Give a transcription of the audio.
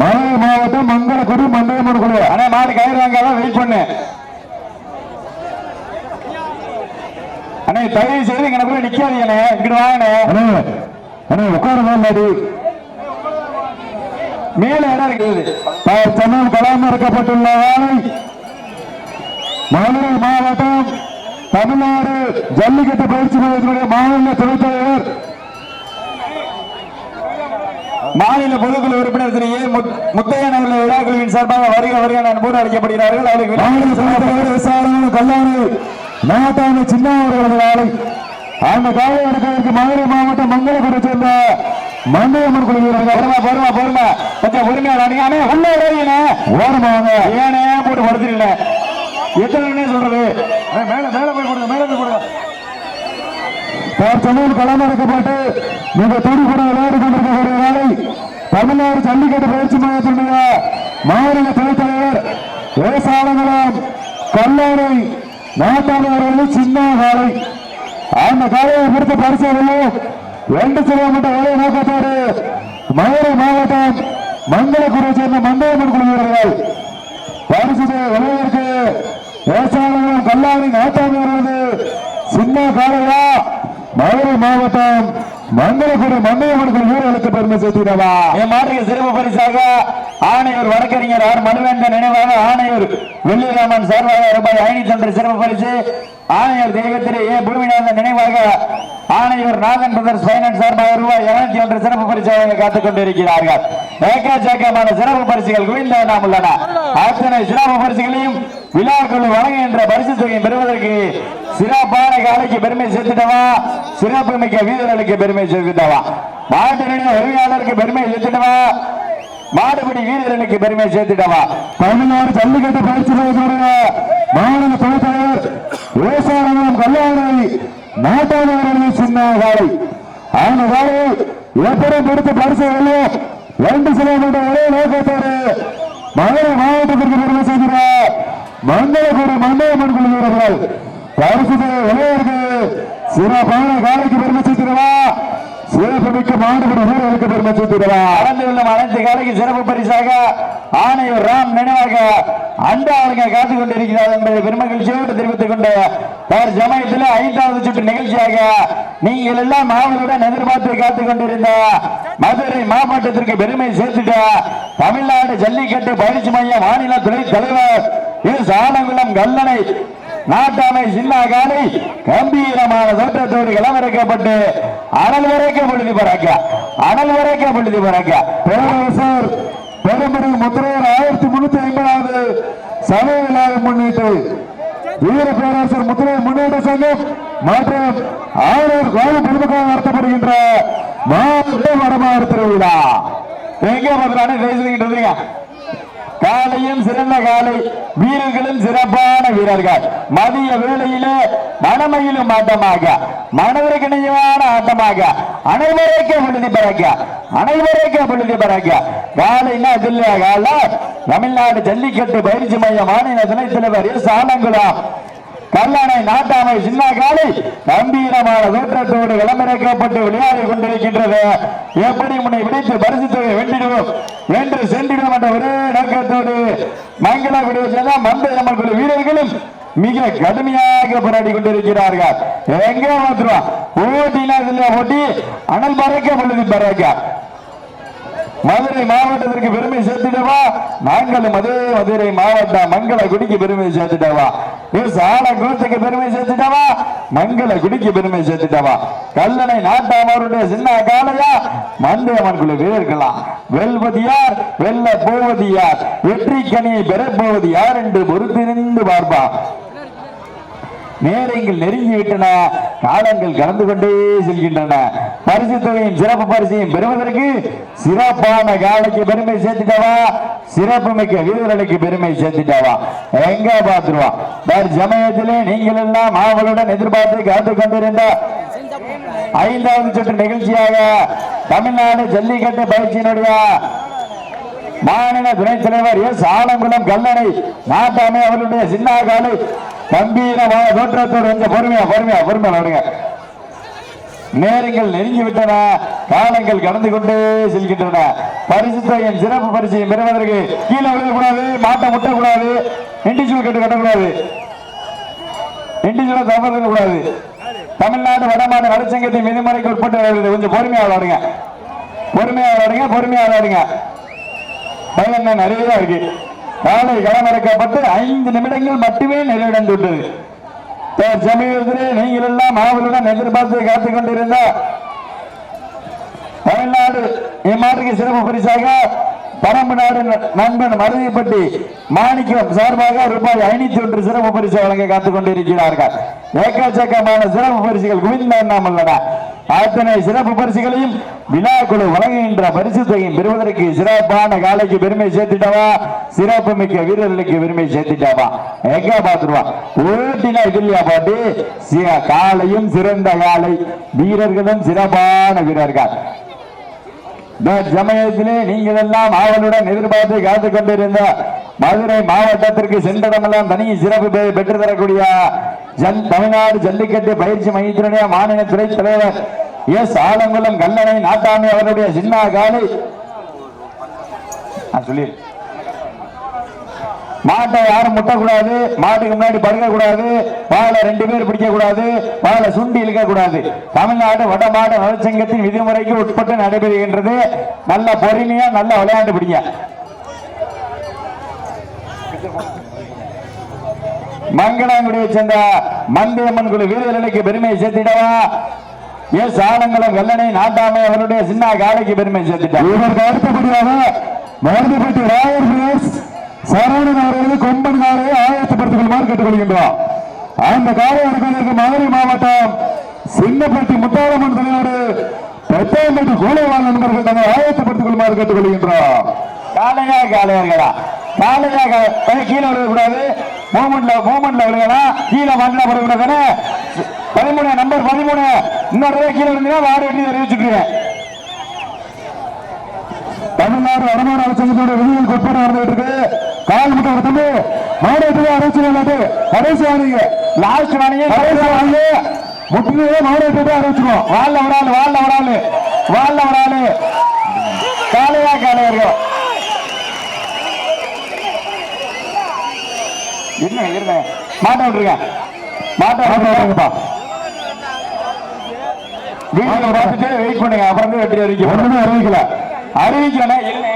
மதுரை மாவட்டம் மங்களக்குடி மண்டலமன் குழு அண்ணே மாடு கயிறு வாங்காம வெயிட் பண்ணு. அண்ணே தயவு செய்து இங்க போய் நிக்காதீங்கண்ணே இங்கிட்டு வாங்கண்ணே அண்ணே. உட்காருங்க மாடி. மேல இடம் இருக்குது சென்னையில் பராமரிக்கப்பட்டுள்ள ஆணை மதுரை மாவட்டம் தமிழ்நாடு ஜல்லிக்கட்டு பயிற்சி மையத்தினுடைய மாநில துணைத் தலைவர் மாநில பொதுக்குழு உறுப்பினர் திரு ஏ முத்- முத்தையன் அவர்கள் விழாக்குழுவின் சார்பாக வருக வருக நான் போட்டு அழைக்கப்படுகிறார்கள். தலைவர் விசாரணை கல்லாணை நாட்டாமை சின்ன அவர்களது ஆலை அந்த காலை எடுப்பதற்கு மதுரை மாவட்டம் மங்களகுடி சேர்ந்த மண்டையம்மன் குழு பொறுமா பொறுமா பொறுமா கொஞ்சம் அண்ணே உள்ள இறங்கினே ஓரமாக. ஏனே போட்டு படுத்துருல எத்தனை சொல்றது? மேல மேல போய் போடுங்க மேல போய் போடுங்க. தற்சமயம் களமிறக்கப்பட்டு மிக துடிப்புட விளையாடி கொண்டிருக்கக்கூடிய ஜல்லிக்கட்டு பயிற்சி மையத்தினுடைய மாநில துணைத் தலைவர் விவசாயங்களும் கல்லூரி நாட்டாளி சின்ன காலை அந்த காலையை பொறுத்த பரிசோதனையும் ரெண்டு கிலோமீட்டர் வேலை நோக்கத்தோடு மதுரை மாவட்டம் மங்களக்குடியை சேர்ந்த மந்தயம்மன் குழு வீரர்கள் பரிசு விளையாட்டு விவசாயிகளும் கல்லாணி நாட்டாமியர்களது சின்ன காலையா மதுரை மாவட்டம் மங்களக்குடி மண்ணையம்மன் வீரர்களுக்கு பெருமை சேர்த்திடவா? என் மாட்டுக்கு சிறப்பு பரிசாக ஆணையூர் வழக்கறிஞர் ஆர். மனுவேந்தன் நினைவாக ஆணையூர் வெள்ளிராமன் சார்பாக ரூபாய் ஐநூத்தி ஒன்று சிறப்பு பரிசு ஆணையர் தெய்வத்திலே ஏ. பூமிநாதன் நினைவாக ஆணையூர் நாகன் பிரதர்ஸ் பைனான்ஸ் சார்பாக ரூபாய் இருநூத்தி ஒன்று சிறப்பு பரிசாக காத்துக் கொண்டிருக்கிறார்கள். ஏக்கச்சக்கமான சிறப்பு பரிசுகள் குவிந்த நாம் உள்ளன அத்தனை சிறப்பு பரிசுகளையும் விழாக்குழு வழங்குகின்ற பரிசு தொகையை பெறுவதற்கு சிறப்பான காலைக்கு பெருமை சேர்த்துட்டவா? சிறப்பு மிக்க வீரர்களுக்கு பெருமை சேர்த்துட்டவா? மாட்டினுடைய உரிமையாளருக்கு பெருமை சேர்த்துட்டவா? மாடுபடி வீரர்களுக்கு பெருமை சேர்த்துட்டவா? தமிழ்நாடு ஜல்லிக்கட்டு பயிற்சி மையத்தினுடைய மாநில துணைத் விவசாயம் கல்யாணி நாட்டாளர்கள் சின்ன காலை அந்த காலை எப்படி கொடுத்து பரிசு வெல்லும் ரெண்டு கிலோமீட்டர் ஒரே நோக்கத்தோடு மதுரை மாவட்டத்திற்கு பெருமை செய்கிறார் மங்களபுரி மண்டபமன் குழு வீரர்கள் பரிசு விளையாடுது சிறப்பான காலைக்கு பெருமை செய்கிறவா சிறப்பு மாடுபடி வீரர்களுக்கு பெருமை செய்கிறவா கலந்து அனைத்து காலைக்கு சிறப்பு பரிசாக ஆணையர் ராம் நினைவாக அந்த காத்துக் கொண்டிருக்கிறார் என்பதை பெருமகிழ்ச்சியோடு தெரிவித்துக் கொண்டு தர் சமயத்தில் ஐந்தாவது சுற்று நிகழ்ச்சியாக நீங்கள் எல்லாம் ஆவலுடன் எதிர்பார்த்து காத்துக் கொண்டிருந்த மதுரை மாவட்டத்திற்கு பெருமை சேர்த்துட்ட தமிழ்நாடு ஜல்லிக்கட்டு பயிற்சி மைய மாநில துணைத் தலைவர் இது ஆலங்குளம் கல்லணை நாட்டாமை சின்ன காலை கம்பீரமான தோற்றத்தோடு களமிறக்கப்பட்டு அனல் வரைக்க பொழுது பறக்க அனல் வரைக்க பொழுது பறக்க. பேரரசர் பெரும்படி முத்திரையர் ஆயிரத்தி முன்னூத்தி ஐம்பதாவது சபை விழாவை முன்னிட்டு வீர பேரரசர் முத்திரை முன்னேற்ற சங்கம் மற்றும் ஆளுநர் கோவில் பொதுமக்கள் நடத்தப்படுகின்ற மாவட்ட வடமாறு திருவிழா. எங்கே பத்திரானே பேசிக்கிட்டு இருந்தீங்க? காலையும் சிறந்த காலை வீரர்களும் சிறப்பான வீரர்கள். மதிய வேளையிலே மனமையிலும் ஆட்டமாக மனதிற்கு நிஜமான ஆட்டமாக அனைவரைக்கும் விழுதி பிறக்க அனைவரைக்கும் விழுதி பிறக்க. காலைன்னா இல்லையா கால தமிழ்நாடு ஜல்லிக்கட்டு பயிற்சி மைய மாநில துணைத் தலைவர் எஸ் கல்லணை நாட்டாமை சின்ன காலை கம்பீரமான தோற்றத்தோடு களமிறக்கப்பட்டு விளையாடி கொண்டிருக்கின்றது. எப்படி முன்னை விடைத்து பரிசு தொகை வென்றிடுவோம்? வென்று சென்றிடுவோம் என்ற ஒரே நோக்கத்தோடு மங்கள விடுவ சேர்ந்த மந்தையம்மன் வீரர்களும் மிக கடுமையாக போராடி கொண்டிருக்கிறார்கள். எங்க மாத்திரம்? ஓட்டினா ஓட்டி அனல் பறக்க பொழுது பறக்க. மதுரை மாவட்டத்திற்கு பெருமை சேர்த்துட்டவா? நாங்களும் அதே மதுரை மாவட்டம் மங்கள குடிக்கு பெருமை சேர்த்துட்டவா? சாலகுளத்துக்கு பெருமை சேர்த்துட்டவா? மங்கள குடிக்கு பெருமை சேர்த்துட்டவா? கல்லணை நாட்டாமருடைய சின்ன காலையா மந்தையம்மன் குழு வீரர்களா? வெல்வது யார் வெல்ல போவது யார் வெற்றி கனியை பெறப்போவது யார் என்று பொறுத்திருந்து பார்ப்பா. நேரங்கள் நெருங்கி விட்டன காலங்கள் கடந்து கொண்டே செல்கின்றன. பரிசு தொகையின் சிறப்பு பரிசையும் பெறுவதற்கு சிறப்பான காலைக்கு பெருமை சேர்த்துட்டவா? சிறப்பு மிக்க வீரர்களுக்கு பெருமை சேர்த்துட்டாவா? எங்க பாத்துருவா சமயத்திலே நீங்கள் எல்லாம் ஆவலுடன் எதிர்பார்த்து காத்து கொண்டிருந்த ஐந்தாவது சுற்று நிகழ்ச்சியாக தமிழ்நாடு ஜல்லிக்கட்டு பயிற்சியினுடைய மாநில துணைத் தலைவர் எஸ். ஆலங்குளம் கல்லணை நாட்டாமே அவர்களுடைய சின்ன காலை கம்பீரமான தோற்றத்தோடு கொஞ்சம் பொறுமையா பொறுமையா பொறுமையா வருங்க. நேரங்கள் நெருங்கி விட்டன காலங்கள் கடந்து கொண்டே செல்கின்றன. பரிசுத்தையின் சிறப்பு பரிசையும் பெறுவதற்கு கீழே விழுகக்கூடாது மாட்டை முட்டக்கூடாது இண்டிஜுவல் கட்டு கட்டக்கூடாது. இண்டிஜுவல் தவறு கூடாது தமிழ்நாடு வடமாடு வடச்சங்கத்தின் விதிமுறைக்கு உட்பட்டு வருகிறது. கொஞ்சம் பொறுமையா விளாடுங்க பொறுமையா விளாடுங்க பொறுமையா விளையாடுங்க. பயன் நிறைய இருக்கு. காலை களமிறக்கப்பட்டு ஐந்து நிமிடங்கள் மட்டுமே நிறைவடைந்து விட்டது சமீபத்திலே நீங்கள் எல்லாம் ஆவலுடன் எதிர்பார்த்து காத்துக் கொண்டிருந்த தமிழ்நாடு இம்மாட்டுக்கு சிறப்பு பரிசாக பரம்பு நாடு நண்பன் மருதிப்பட்டி மாணிக்கம் சார்பாக ரூபாய் ஐநூத்தி ஒன்று சிறப்பு பரிசு வழங்க காத்துக் கொண்டிருக்கிறார்கள். ஏக்கச்சக்கமான சிறப்பு பரிசுகள் குவிந்த உள்ளன அத்தனை சிறப்பு பரிசுகளையும் வினாக்குழு வழங்குகின்ற பரிசு தொகையும் பெறுவதற்கு சிறப்பான காலைக்கு பெருமை சேர்த்துட்டவா? சிறப்பு மிக்க வீரர்களுக்கு பெருமை சேர்த்துட்டாவா? எங்க பாத்துருவா ஓட்டினா இது இல்லையா பாட்டு காலையும் சிறந்த காலை. வீரர்களும் சிறப்பான வீரர்கள். சமயத்திலே நீங்கள் எல்லாம் ஆவலுடன் எதிர்பார்த்து காத்துக் கொண்டிருந்த மதுரை மாவட்டத்திற்கு சென்றடமெல்லாம் தனி சிறப்பு பெற்று தரக்கூடிய ஜன் தமிழ்நாடு ஜல்லிக்கட்டு பயிற்சி மையத்தினுடைய மாநில துறை தலைவர் எஸ். ஆலங்குளம் கல்லணை நாட்டாமி அவருடைய சின்ன காலை. நான் சொல்லி மாட்டை யாரும் முட்டக்கூடாது மாட்டுக்கு முன்னாடி படுக்க கூடாது பாலை ரெண்டு பேர் பிடிக்க கூடாது பாலை சுண்டி இழுக்க கூடாது தமிழ்நாடு வடமாடு நலச்சங்கத்தின் விதிமுறைக்கு உட்பட்டு நடைபெறுகின்றது. நல்ல பொறுமையா நல்ல விளையாண்டு பிடிங்க. மங்களாங்குடியை சேர்ந்த மந்தியம்மன் குழு வீரர்களுக்கு பெருமையை சேர்த்திடவா? எஸ் ஆனங்குளம் வெள்ளனை நாட்டாமை அவருடைய சின்ன காலைக்கு பெருமை சேர்த்துட்டார் இவருக்கு அடுத்தபடியாக மருதுப்பட்டி ராயல் பிரதர்ஸ் சரவணன் கொம்பன் காரை ஆயத்தப்படுத்திக் கொள்ளுமாறு கேட்டுக்கொள்கின்றோம். அந்த காரை எடுப்பதற்கு மதுரை மாவட்டம் சின்னப்பட்டி முத்தாளம்மன் தலைவர் பெத்தாம்பட்டி கோலைவாள் நண்பர்கள் தங்களை ஆயத்தப்படுத்திக் கொள்ளுமாறு கேட்டுக்கொள்கின்றோம். காலையா காலையார்களா காலையா கீழே விழுகக்கூடாது மூமெண்ட்ல மூமெண்ட்ல விழுகலாம் கீழே மண்ணில் விடக்கூடாதுன்னு பதிமூணு நம்பர் பதிமூணு. இன்னொரு கீழே விழுந்தீங்கன்னா வாடு வெட்டி தமிழ்நாடு வடமாடு அரசாங்கத்தோட விதிகளுக்கு உட்பட நடந்துட்டு இருக்கு. கால் முட்டை தம்பி மாவட்டத்துக்கு அரசு இல்லாது கடைசி ஆனீங்க லாஸ்ட் வாணியே கடைசி ஆனீங்க முட்டிலே மாவட்டத்தை அறிவிச்சிருவோம் வாழ்ல ஒரு ஆள் வாழ்ல ஒரு ஆள் வாழ்ல ஒரு ஆள் காலையா காலையார்கள் இருங்க இருங்க. மாட்ட விட்டுருங்க. மாட்ட விட்டுருங்கப்பா. வீட்டுல பார்த்துட்டு வெயிட் பண்ணுங்க. அப்புறம் வந்து வெற்றி அறிவிக்க ஒண்ணுமே அறிவிக்கல. இருங்க.